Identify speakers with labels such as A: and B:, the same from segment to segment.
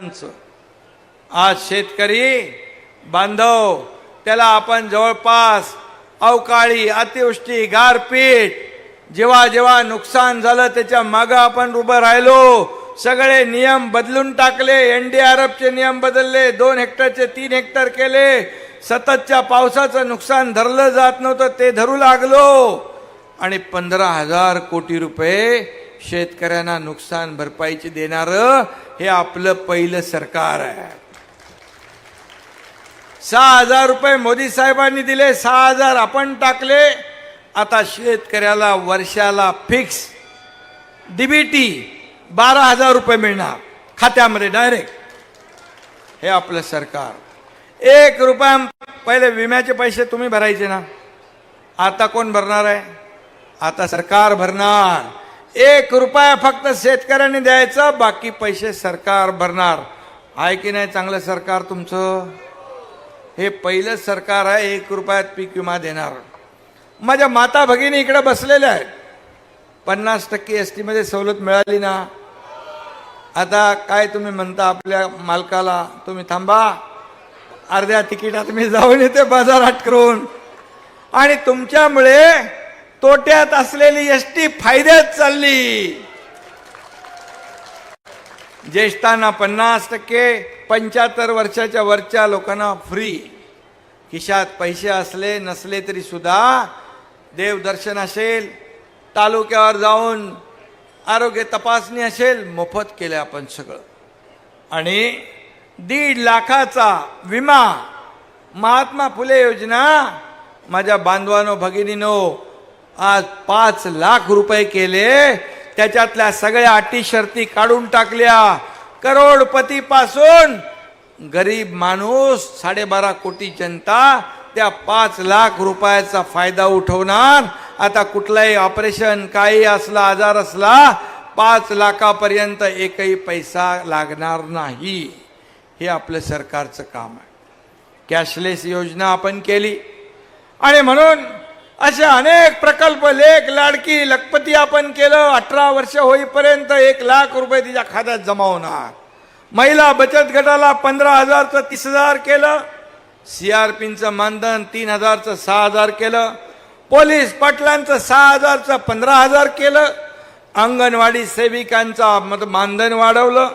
A: आज शेतकरी बांधव त्याला आपण जवळपास अवकाळी अतिवृष्टी गारपीट जेव्हा जेव्हा नुकसान झालं त्याच्या मागं आपण उभं राहिलो. सगळे नियम बदलून टाकले एनडीआरएफचे नियम बदलले दोन हेक्टरचे तीन हेक्टर केले. सततच्या पावसाचं नुकसान धरलं जात नव्हतं ते धरू लागलो. आणि पंधरा हजार कोटी रुपये शेतकऱ्यांना नुकसान भरपाईची देणारं हे आपलं पहिलं सरकार आहे. सहा हजार रुपये मोदी साहेबांनी दिले सहा हजार आपण टाकले. आता शेतकऱ्याला वर्षाला फिक्स डीबीटी बारा हजार रुपये मिळणार खात्यामध्ये डायरेक्ट हे आपलं सरकार. एक रुपया पहिले विम्याचे पैसे तुम्ही भरायचे ना. आता कोण भरणार आहे? आता सरकार भरणार. एक रुपया फक्त शेतकऱ्यांनी द्यायचा बाकी पैसे सरकार भरणार. आहे की नाही चांगलं सरकार तुमचं? हे पहिलं सरकार आहे एक रुपयात पीक विमा देणार. माझ्या माता भगिनी इकडे बसलेल्या आहेत. पन्नास टक्के एस टीमध्ये सवलत मिळाली ना? आता काय तुम्ही म्हणता आपल्या मालकाला? तुम्ही थांबा. अर्ध्या तिकिटात मी जाऊन येते बाजारात करून. आणि तुमच्यामुळे तोट्यात असलेली एस टी फायद्यात चालली. ज्येष्ठांना पन्नास टक्के पंच्याहत्तर वर्षाच्या वरच्या लोकांना फ्री खिशात पैसे असले नसले तरी सुद्धा देवदर्शन असेल तालुक्यावर जाऊन आरोग्य तपासणी असेल मोफत केले आपण सगळं. आणि दीड लाखाचा विमा महात्मा फुले योजना माझ्या बांधवानो भगिनीनो आज पाच लाख रुपये केले त्याच्यातल्या सगळ्या अटी शर्ती काढून टाकल्या. करोडपती पासून गरीब माणूस साडेबारा कोटी जनता त्या पाच लाख रुपयाचा फायदा उठवणार. आता कुठलाही ऑपरेशन काही असला आजार असला पाच लाखापर्यंत एकही पैसा लागणार नाही. हे आपलं सरकारचं काम आहे. कॅशलेस योजना आपण केली. आणि म्हणून असे अनेक प्रकल्प लेख लाडकी लखपती आपण केलं. अठरा वर्ष होईपर्यंत एक लाख रुपये तिच्या खात्यात जमा होणार. महिला बचत गटाला पंधरा हजारचं तीस हजार केलं. सीआरपीचं मानधन तीन हजारचं सहा हजार केलं. पोलीस पाटलांचं सहा हजारचं पंधरा हजार केलं. अंगणवाडी सेविकांचा मत मानधन वाढवलं.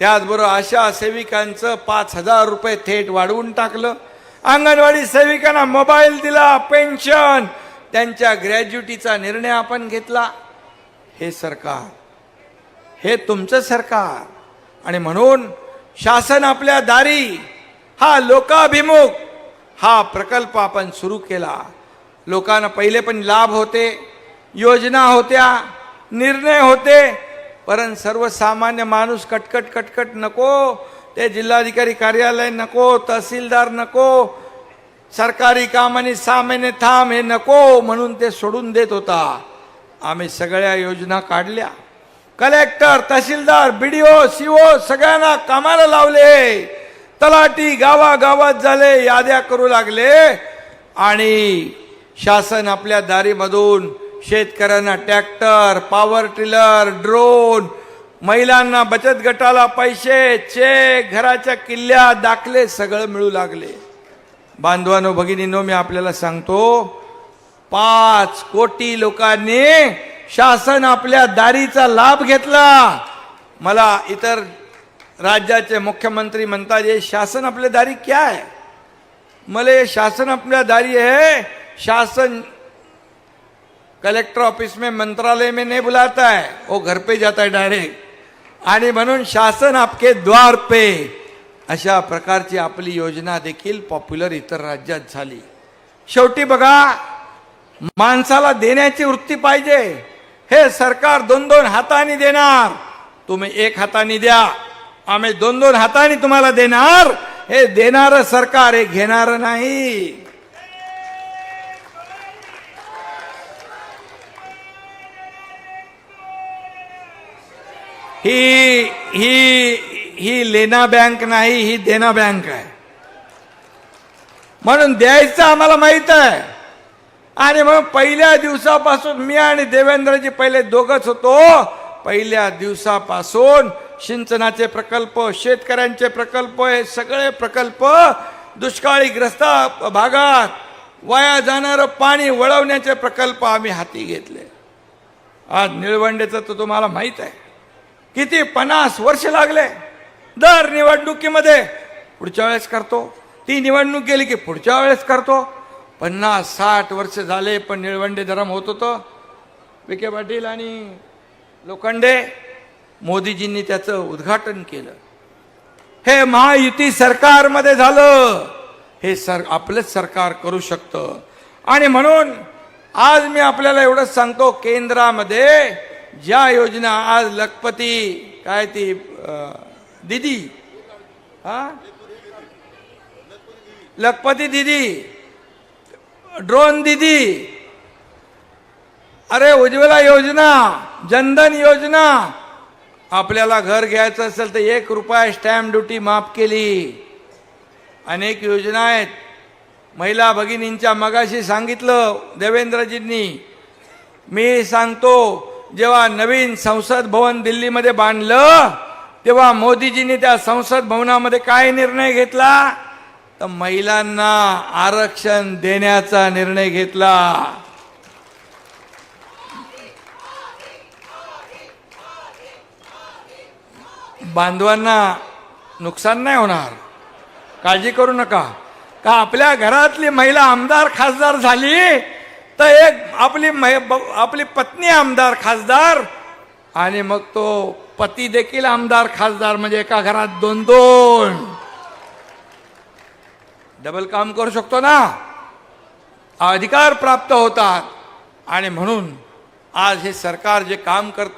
A: त्याचबरोबर आशा सेविकांचं पाच हजार रुपये थेट वाढवून टाकलं. अंगणवाडी सेविकांना मोबाईल दिला पेन्शन त्यांच्या ग्रॅज्युटीचा निर्णय आपण घेतला. हे सरकार. हे तुमचं सरकार. आणि म्हणून शासन आपल्या दारी हा लोकाभिमुख हा प्रकल्प आपण सुरू केला. लोकांना पहिले पण लाभ होते योजना होत्या निर्णय होते परंतु सर्वसामान्य माणूस कटकट कटकट नको. ते जिल्हाधिकारी कार्यालय नको तहसीलदार नको सरकारी काम आणि सहा महिने थांब हे नको म्हणून ते सोडून देत होता. आम्ही सगळ्या योजना काढल्या. कलेक्टर तहसीलदार बीडीओ सीओ सगळ्यांना कामाला लावले. तलाटी गावागावात झाले याद्या करू लागले. आणि शासन आपल्या दारीमधून शेतकऱ्यांना ट्रॅक्टर पॉवर टिलर ड्रोन महिलांना बचत गटाला पैसे चेक घराच्या किल्ल्या दाखले सगळं मिळू लागले. बांधवानो भगिनीनो मी आपल्याला सांगतो पाच कोटी लोकांनी शासन आपल्या दारीचा लाभ घेतला. मला इतर राज्याचे मुख्यमंत्री म्हणतात हे शासन आपल्या दारी क्या आहे मला शासन अपना दारी है. शासन कलेक्टर ऑफिस में मंत्रालय में नहीं बुलाता है. वो घर पे जाता है डायरेक्ट. आणि म्हणून शासन आपके द्वार पे. अशा प्रकारची आपली योजना देखील पॉप्युलर इतर राज्यात झाली. शेवटी बघा माणसाला देण्याची वृत्ती पाहिजे. हे सरकार दोन दोन हाताने देणार. तुम्ही एक हाताने द्या. आम्ही दोन दोन हाताने तुम्हाला देणार. हे देणारं सरकार हे घेणार नाही. ही ही ही लेना बँक नाही ही देना बँक आहे. म्हणून द्यायचं आम्हाला माहीत आहे. आणि मग पहिल्या दिवसापासून मी आणि देवेंद्रजी पहिले दोघच होतो. पहिल्या दिवसापासून सिंचनाचे प्रकल्प शेतकऱ्यांचे प्रकल्प हे सगळे प्रकल्प दुष्काळी ग्रस्त भागात वाया जाणारं पाणी वळवण्याचे प्रकल्प आम्ही हाती घेतले. आज निळवंडेचं तर तुम्हाला माहीत आहे. किती पन्नास वर्ष लागले. दर निवडणुकीमध्ये पुढच्या वेळेस करतो. ती निवडणूक गेली की पुढच्या वेळेस करतो. पन्नास साठ वर्ष झाले पण निळवंडे धरम होत होतं. विखे पाटील आणि लोखंडे मोदीजींनी त्याचं उद्घाटन केलं. हे महायुती सरकारमध्ये झालं. हे सर आपलंच सरकार करू शकतं. आणि म्हणून आज मी आपल्याला एवढंच सांगतो केंद्रामध्ये ज्या योजना आज लखपती काय ती दिदी हा? लखपती दिदी ड्रोन दिदी अरे उज्ज्वला योजना जनधन योजना आपल्याला घर घ्यायचं असेल तर एक रुपया स्टॅम्प ड्युटी माफ केली. अनेक योजना आहेत. महिला भगिनींच्या मगाशी सांगितलं देवेंद्रजींनी. मी सांगतो जेव्हा नवीन संसद भवन दिल्लीमध्ये बांधलं तेव्हा मोदीजींनी त्या संसद भवनामध्ये काय निर्णय घेतला? तर महिलांना आरक्षण देण्याचा निर्णय घेतला. बांधवांना नुकसान नाही होणार. काळजी करू नका. का आपल्या घरातली महिला आमदार खासदार झाली? तर एक आपली मै- आपली पत्नी आमदार खासदार आणि मग तो पती देखील आमदार खासदार म्हणजे एका घरात दोन दोन डबल काम करू शकतो ना? अधिकार प्राप्त होतात. आणि म्हणून आज हे सरकार जे काम करतं